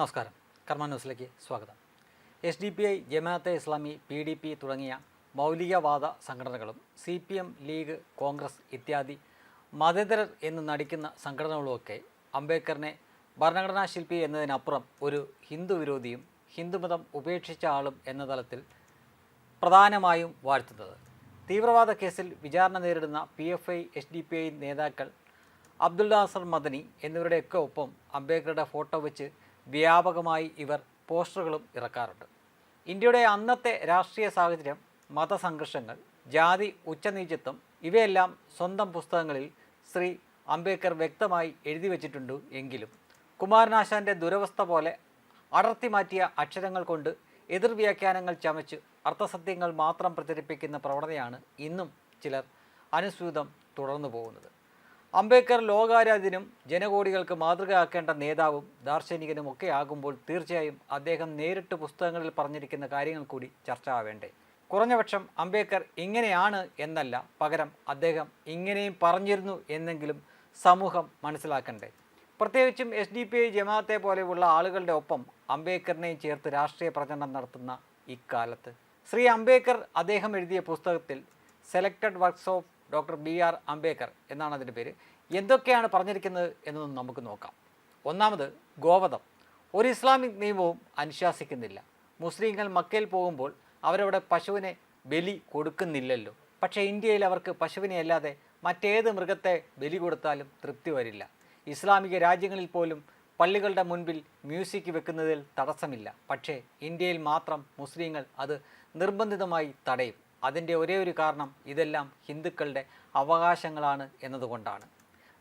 നമസ്കാരം. കർമ്മ ന്യൂസിലേക്ക് സ്വാഗതം. S D P I Jamaat-e Islami P D P തുടങ്ങിയ മൗലികവാദ സംഘടനകളും C P M league Congress ഇത്യാദി മതേതരർ എന്ന് നടിക്കുന്ന സംഘടനകളുമൊക്കെ അംബേദ്കറിനെ ഭരണഘടനാ ശില്പി എന്നതിനപ്പുറം ഒരു ഹിന്ദു വിരോധിയും ഹിന്ദുമതം ഉപേക്ഷിച്ച ആളും എന്ന തലത്തിൽ പ്രധാനമായും വാഴ്ത്തുന്നത്. തീവ്രവാദ കേസിൽ വിചാരണ നേരിടുന്ന P F I S D P I നേതാക്കൾ അബ്ദുൽ നാസർ മദനി എന്നിവരുടെയൊക്കെ ഒപ്പം അംബേദ്കറുടെ ഫോട്ടോ വെച്ച് വ്യാപകമായി ഇവർ പോസ്റ്ററുകളും ഇറക്കാറുണ്ട്. ഇന്ത്യയുടെ അന്നത്തെ രാഷ്ട്രീയ സാഹചര്യം മതസംഘർഷങ്ങൾ ജാതി ഉച്ചനീചത്വം ഇവയെല്ലാം സ്വന്തം പുസ്തകങ്ങളിൽ ശ്രീ അംബേദ്കർ വ്യക്തമായി എഴുതി വച്ചിട്ടുണ്ട് എങ്കിലും കുമാരനാശാന്റെ ദുരവസ്ഥ പോലെ അടർത്തി മാറ്റിയ അക്ഷരങ്ങൾ കൊണ്ട് എതിർ വ്യാഖ്യാനങ്ങൾ ചമച്ച് അർത്ഥസത്യങ്ങൾ മാത്രം പ്രചരിപ്പിക്കുന്ന പ്രവണതയാണ് ഇന്നും ചിലർ അനുസ്യൂതം തുടർന്നു പോകുന്നത് അംബേദ്കർ ലോകാരാധ്യനും ജനകോടികൾക്ക് മാതൃകയാക്കേണ്ട നേതാവും ദാർശനികനും ഒക്കെ ആകുമ്പോൾ തീർച്ചയായും അദ്ദേഹം നേരിട്ട് പുസ്തകങ്ങളിൽ പറഞ്ഞിരിക്കുന്ന കാര്യങ്ങൾ കൂടി ചർച്ച ആവേണ്ടേ കുറഞ്ഞപക്ഷം അംബേദ്കർ ഇങ്ങനെയാണ് എന്നല്ല പകരം അദ്ദേഹം ഇങ്ങനെയും പറഞ്ഞിരുന്നു എന്നെങ്കിലും സമൂഹം മനസ്സിലാക്കണ്ടേ. പ്രത്യേകിച്ചും S D P I Jamaat-e പോലെയുള്ള ആളുകളുടെ ഒപ്പം അംബേദ്കറിനെയും ചേർത്ത് രാഷ്ട്രീയ പ്രചരണം നടത്തുന്ന ഇക്കാലത്ത്. ശ്രീ അംബേദ്കർ അദ്ദേഹം എഴുതിയ പുസ്തകത്തിൽ selected works of doctor B R Ambedkar എന്നാണ് അതിന്റെ പേര്. എന്തൊക്കെയാണ് പറഞ്ഞിരിക്കുന്നത് എന്നൊന്നും നമുക്ക് നോക്കാം. ഒന്നാമത് ഗോവധം. ഒരു ഇസ്ലാമിക് നിയമവും അനുശാസിക്കുന്നില്ല. മുസ്ലിങ്ങൾ മക്കയിൽ പോകുമ്പോൾ അവരവിടെ പശുവിനെ ബലി കൊടുക്കുന്നില്ലല്ലോ. പക്ഷേ ഇന്ത്യയിൽ അവർക്ക് പശുവിനെ അല്ലാതെ മറ്റേത് മൃഗത്തെ ബലി കൊടുത്താലും തൃപ്തി വരില്ല. ഇസ്ലാമിക രാജ്യങ്ങളിൽ പോലും പള്ളികളുടെ മുൻപിൽ മ്യൂസിക് വെക്കുന്നതിൽ തടസ്സമില്ല. പക്ഷേ ഇന്ത്യയിൽ മാത്രം മുസ്ലിങ്ങൾ അത് നിർബന്ധിതമായി തടയും. അതിന്റെ ഒരേ ഒരു കാരണം ഇതെല്ലാം ഹിന്ദുക്കളുടെ അവകാശങ്ങളാണ് എന്നതുകൊണ്ടാണ്.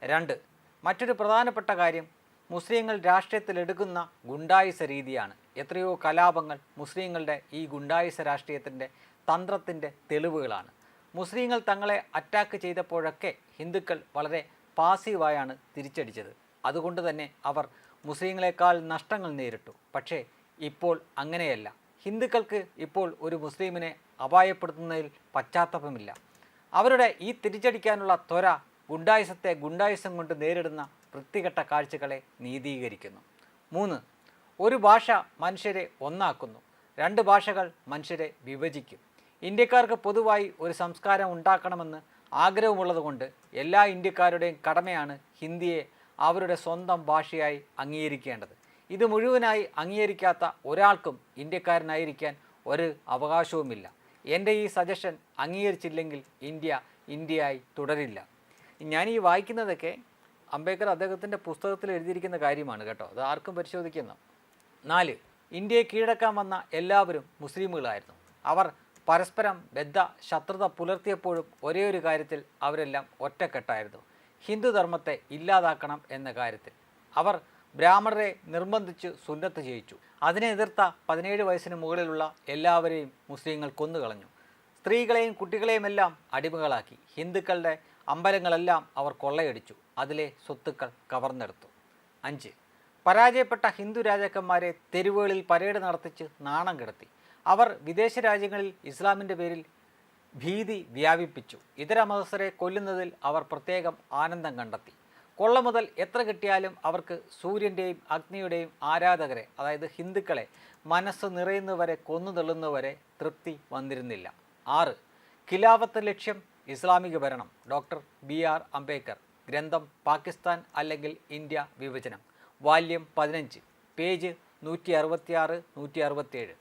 രണ്ട് മറ്റൊരു പ്രധാനപ്പെട്ട കാര്യം മുസ്ലിങ്ങൾ രാഷ്ട്രീയത്തിൽ എടുക്കുന്ന ഗുണ്ടായുസ രീതിയാണ്. എത്രയോ കലാപങ്ങൾ മുസ്ലിങ്ങളുടെ ഈ ഗുണ്ടായുസ രാഷ്ട്രീയത്തിന്റെ തന്ത്രത്തിന്റെ തെളിവുകളാണ്. മുസ്ലിങ്ങൾ തങ്ങളെ അറ്റാക്ക് ചെയ്തപ്പോഴൊക്കെ ഹിന്ദുക്കൾ വളരെ പാസീവായാണ് തിരിച്ചടിച്ചത്. അതുകൊണ്ട് തന്നെ അവർ മുസ്ലിങ്ങളെക്കാൾ നഷ്ടങ്ങൾ നേരിട്ടു. പക്ഷേ ഇപ്പോൾ അങ്ങനെയല്ല. ഹിന്ദുക്കൾക്ക് ഇപ്പോൾ ഒരു മുസ്ലിമിനെ അപായപ്പെടുത്തുന്നതിൽ പശ്ചാത്തലമില്ല. അവരുടെ ഈ തിരിച്ചടിക്കാനുള്ള ത്വര ഗുണ്ടായുസത്തെ ഗുണ്ടായുസം കൊണ്ട് നേരിടുന്ന വൃത്തികെട്ട കാഴ്ചകളെ നീതീകരിക്കുന്നു. മൂന്ന് ഒരു ഭാഷ മനുഷ്യരെ ഒന്നാക്കുന്നു. രണ്ട് ഭാഷകൾ മനുഷ്യരെ വിഭജിക്കും. ഇന്ത്യക്കാർക്ക് പൊതുവായി ഒരു സംസ്കാരം ഉണ്ടാക്കണമെന്ന് ആഗ്രഹമുള്ളതുകൊണ്ട് എല്ലാ ഇന്ത്യക്കാരുടെയും കടമയാണ് ഹിന്ദിയെ അവരുടെ സ്വന്തം ഭാഷയായി അംഗീകരിക്കേണ്ടത്. ഇത് മുഴുവനായി അംഗീകരിക്കാത്ത ഒരാൾക്കും ഇന്ത്യക്കാരനായിരിക്കാൻ ഒരു അവകാശവുമില്ല. എന്റെ ഈ സജഷൻ അംഗീകരിച്ചില്ലെങ്കിൽ ഇന്ത്യ ഇന്ത്യയായി തുടരില്ല. ഞാൻ ഈ വായിക്കുന്നതൊക്കെ അംബേദ്കർ അദ്ദേഹത്തിന്റെ പുസ്തകത്തിൽ എഴുതിയിരിക്കുന്ന കാര്യമാണ് കേട്ടോ. അത് ആർക്കും പരിശോധിക്കുന്ന. നാല് ഇന്ത്യയെ കീഴടക്കാൻ വന്ന എല്ലാവരും മുസ്ലിമുകളായിരുന്നു. അവർ പരസ്പരം ബദ്ധ ശത്രുത പുലർത്തിയപ്പോഴും ഒരേ ഒരു കാര്യത്തിൽ അവരെല്ലാം ഒറ്റക്കെട്ടായിരുന്നു. ഹിന്ദുധർമ്മത്തെ ഇല്ലാതാക്കണം എന്ന കാര്യത്തിൽ. അവർ ബ്രാഹ്മണരെ നിർബന്ധിച്ച് സുന്നത്ത് ചെയ്യിച്ചു. അതിനെ എതിർത്ത പതിനേഴ് വയസ്സിന് മുകളിലുള്ള എല്ലാവരെയും മുസ്ലിങ്ങൾ കൊന്നുകളഞ്ഞു. സ്ത്രീകളെയും കുട്ടികളെയും എല്ലാം അടിമകളാക്കി. ഹിന്ദുക്കളുടെ അമ്പലങ്ങളെല്ലാം അവർ കൊള്ളയടിച്ചു. അതിലെ സ്വത്തുക്കൾ കവർന്നെടുത്തു. അഞ്ച്. പരാജയപ്പെട്ട ഹിന്ദു രാജാക്കന്മാരെ തെരുവുകളിൽ പരേഡ് നടത്തിച്ച് നാണം കിടത്തി. അവർ വിദേശ രാജ്യങ്ങളിൽ ഇസ്ലാമിന്റെ പേരിൽ ഭീതി വ്യാപിപ്പിച്ചു. ഇതര മതസ്ഥരെ കൊല്ലുന്നതിൽ അവർ പ്രത്യേകം ആനന്ദം കണ്ടെത്തി. കൊള്ള മുതൽ എത്ര കിട്ടിയാലും അവർക്ക് സൂര്യന്റെയും അഗ്നിയുടെയും ആരാധകരെ അതായത് ഹിന്ദുക്കളെ മനസ്സ് നിറയുന്നവരെ കൊന്നു തള്ളുന്നവരെ തൃപ്തി വന്നിരുന്നില്ല. ആറ്. ഖിലാഫത്ത് ലക്ഷ്യം ഇസ്ലാമിക ഭരണം. Doctor B R Ambedkar. ഗ്രന്ഥം പാകിസ്ഥാൻ അല്ലെങ്കിൽ ഇന്ത്യ വിഭജനം. വാല്യം പതിനഞ്ച്. പേജ് നൂറ്റി അറുപത്തിയാറ് നൂറ്റി അറുപത്തിയേഴ്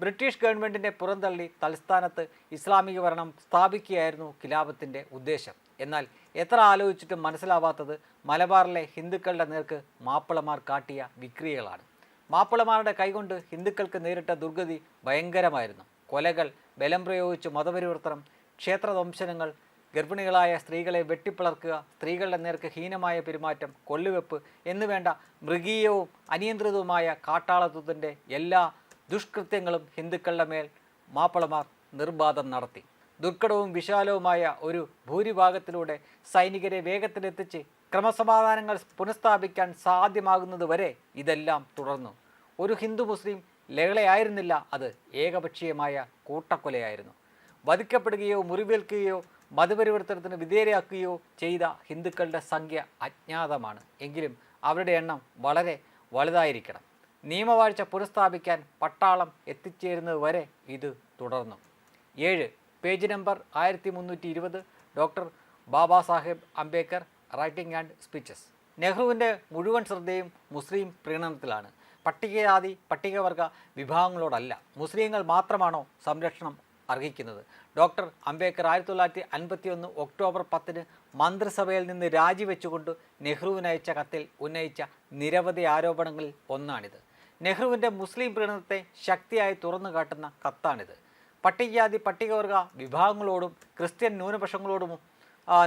ബ്രിട്ടീഷ് ഗവൺമെന്റിനെ പുറന്തള്ളി തലസ്ഥാനത്ത് ഇസ്ലാമിക ഭരണം സ്ഥാപിക്കുകയായിരുന്നു ഖിലാഫത്തിന്റെ ഉദ്ദേശം. എന്നാൽ എത്ര ആലോചിച്ചിട്ടും മനസ്സിലാവാത്തത് മലബാറിലെ ഹിന്ദുക്കളുടെ നേർക്ക് മാപ്പിളമാർ കാട്ടിയ വിക്രിയകളാണ്. മാപ്പിളമാരുടെ കൈകൊണ്ട് ഹിന്ദുക്കൾക്ക് നേരിട്ട ദുർഗതി ഭയങ്കരമായിരുന്നു. കൊലകൾ ബലം പ്രയോഗിച്ച് മതപരിവർത്തനം ക്ഷേത്രദംശനങ്ങൾ ഗർഭിണികളായ സ്ത്രീകളെ വെട്ടിപ്പിളർക്കുക സ്ത്രീകളുടെ നേർക്ക് ഹീനമായ പെരുമാറ്റം കൊള്ളുവെപ്പ് എന്നുവേണ്ട മൃഗീയവും അനിയന്ത്രിതവുമായ കാട്ടാളത്വത്തിന്റെ എല്ലാ ദുഷ്കൃത്യങ്ങളും ഹിന്ദുക്കളുടെ മേൽ മാപ്പിളമാർ നിർബാധം നടത്തി. ദുർഘടവും വിശാലവുമായ ഒരു ഭൂരിഭാഗത്തിലൂടെ സൈനികരെ വേഗത്തിലെത്തിച്ച് ക്രമസമാധാനങ്ങൾ പുനഃസ്ഥാപിക്കാൻ സാധ്യമാകുന്നതുവരെ ഇതെല്ലാം തുടർന്നു. ഒരു ഹിന്ദു മുസ്ലിം ലഹളയായിരുന്നില്ല അത് ഏകപക്ഷീയമായ കൂട്ടക്കൊലയായിരുന്നു. വധിക്കപ്പെടുകയോ മുറിവേൽക്കുകയോ മതപരിവർത്തനത്തിന് വിധേയരാക്കുകയോ ചെയ്ത ഹിന്ദുക്കളുടെ സംഖ്യ അജ്ഞാതമാണ്. എങ്കിലും അവരുടെ എണ്ണം വളരെ വലുതായിരിക്കണം. നിയമവാഴ്ച പുനഃസ്ഥാപിക്കാൻ പട്ടാളം എത്തിച്ചേരുന്നതുവരെ ഇത് തുടർന്നു. ഏഴ് പേജ് നമ്പർ ആയിരത്തി മുന്നൂറ്റി ഇരുപത് doctor Baba Saheb Ambedkar writing and speeches. നെഹ്റുവിന്റെ മുഴുവൻ ശ്രദ്ധയും മുസ്ലിം പ്രീണനത്തിലാണ്. പട്ടികജാതി പട്ടികവർഗ വിഭാഗങ്ങളോടല്ല മുസ്ലിങ്ങൾ മാത്രമാണോ സംരക്ഷണം അർഹിക്കുന്നത്? ഡോക്ടർ അംബേദ്കർ ആയിരത്തി തൊള്ളായിരത്തി അൻപത്തി ഒന്ന് ഒക്ടോബർ പത്തിന് മന്ത്രിസഭയിൽ നിന്ന് രാജിവെച്ചുകൊണ്ട് നെഹ്റുവിനയച്ച കത്തിൽ ഉന്നയിച്ച നിരവധി ആരോപണങ്ങളിൽ ഒന്നാണിത്. നെഹ്റുവിന്റെ മുസ്ലിം പ്രീണനത്തെ ശക്തിയായി തുറന്നു കാട്ടുന്ന കത്താണിത്. പട്ടികജാതി പട്ടികവർഗ വിഭാഗങ്ങളോടും ക്രിസ്ത്യൻ ന്യൂനപക്ഷങ്ങളോടും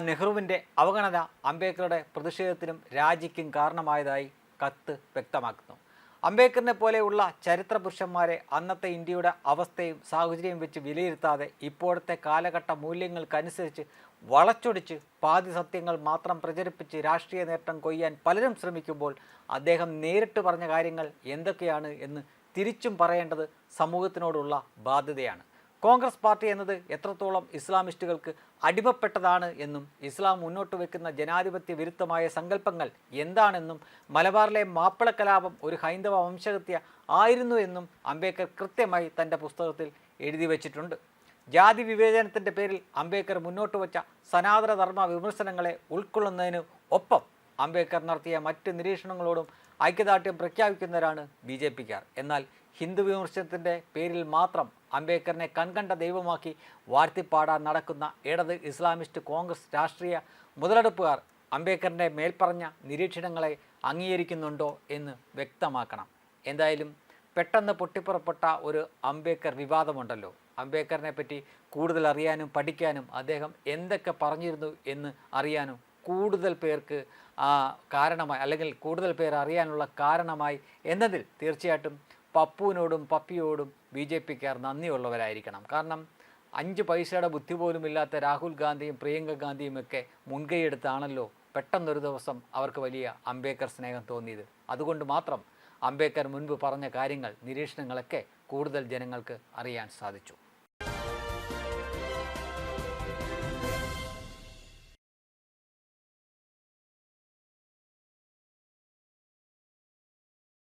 നെഹ്റുവിന്റെ അവഗണന അംബേദ്കറുടെ പ്രതിഷേധത്തിനും രാജിക്കും കാരണമായതായി കത്ത് വ്യക്തമാക്കുന്നു. അംബേദ്കറിനെ പോലെയുള്ള ചരിത്ര പുരുഷന്മാരെ അന്നത്തെ ഇന്ത്യയുടെ അവസ്ഥയും സാഹചര്യവും വെച്ച് വിലയിരുത്താതെ ഇപ്പോഴത്തെ കാലഘട്ട മൂല്യങ്ങൾക്കനുസരിച്ച് വളച്ചൊടിച്ച് പാതി സത്യങ്ങൾ മാത്രം പ്രചരിപ്പിച്ച് രാഷ്ട്രീയ നേട്ടം കൊയ്യാൻ പലരും ശ്രമിക്കുമ്പോൾ അദ്ദേഹം നേരിട്ട് പറഞ്ഞ കാര്യങ്ങൾ എന്തൊക്കെയാണ് എന്ന് തിരിച്ചും പറയേണ്ടത് സമൂഹത്തിനോടുള്ള ബാധ്യതയാണ്. കോൺഗ്രസ് പാർട്ടി എന്നത് എത്രത്തോളം ഇസ്ലാമിസ്റ്റുകൾക്ക് അടിമപ്പെട്ടതാണ് എന്നും ഇസ്ലാം മുന്നോട്ട് വെക്കുന്ന ജനാധിപത്യ വിരുദ്ധമായ സങ്കല്പങ്ങൾ എന്താണെന്നും മലബാറിലെ മാപ്പിള കലാപം ഒരു ഹൈന്ദവ വംശഹത്യ ആയിരുന്നു എന്നും അംബേദ്കർ കൃത്യമായി തന്റെ പുസ്തകത്തിൽ എഴുതി വച്ചിട്ടുണ്ട്. ജാതി വിവേചനത്തിന്റെ പേരിൽ അംബേദ്കർ മുന്നോട്ട് വച്ച സനാതനധർമ്മ വിമർശനങ്ങളെ ഉൾക്കൊള്ളുന്നതിന് ഒപ്പം അംബേദ്കർ നടത്തിയ മറ്റ് നിരീക്ഷണങ്ങളോടും ഐക്യദാർഢ്യം പ്രഖ്യാപിക്കുന്നവരാണ് ബി ജെ പിക്കാർ. എന്നാൽ ഹിന്ദു വിമർശനത്തിന്റെ പേരിൽ മാത്രം അംബേദ്കറിനെ കൺകണ്ട ദൈവമാക്കി വാഴ്ത്തിപ്പാടാൻ നടക്കുന്ന ഇടത് ഇസ്ലാമിസ്റ്റ് കോൺഗ്രസ് രാഷ്ട്രീയ മുതലെടുപ്പുകാർ അംബേദ്കറിന്റെ മേൽപ്പറഞ്ഞ നിരീക്ഷണങ്ങളെ അംഗീകരിക്കുന്നുണ്ടോ എന്ന് വ്യക്തമാക്കണം. എന്തായാലും പെട്ടെന്ന് പൊട്ടിപ്പുറപ്പെട്ട ഒരു അംബേദ്കർ വിവാദമുണ്ടല്ലോ. അംബേദ്കറിനെ പറ്റി കൂടുതൽ അറിയാനും പഠിക്കാനും അദ്ദേഹം എന്തൊക്കെ പറഞ്ഞിരുന്നു എന്ന് അറിയാനും കൂടുതൽ പേർക്ക് കാരണമായി അല്ലെങ്കിൽ കൂടുതൽ പേർ അറിയാനുള്ള കാരണമായി എന്നതിൽ തീർച്ചയായിട്ടും പപ്പുവിനോടും പപ്പിയോടും ബി ജെ പിക്കാർ നന്ദിയുള്ളവരായിരിക്കണം. കാരണം അഞ്ച് പൈസയുടെ ബുദ്ധി പോലുമില്ലാത്ത രാഹുൽ ഗാന്ധിയും പ്രിയങ്ക ഗാന്ധിയും ഒക്കെ മുൻകൈയെടുത്താണല്ലോ പെട്ടെന്നൊരു ദിവസം അവർക്ക് വലിയ അംബേദ്കർ സ്നേഹം തോന്നിയത്. അതുകൊണ്ട് മാത്രം അംബേദ്കർ മുൻപ് പറഞ്ഞ കാര്യങ്ങൾ നിരീക്ഷണങ്ങളൊക്കെ കൂടുതൽ ജനങ്ങൾക്ക് അറിയാൻ സാധിച്ചു.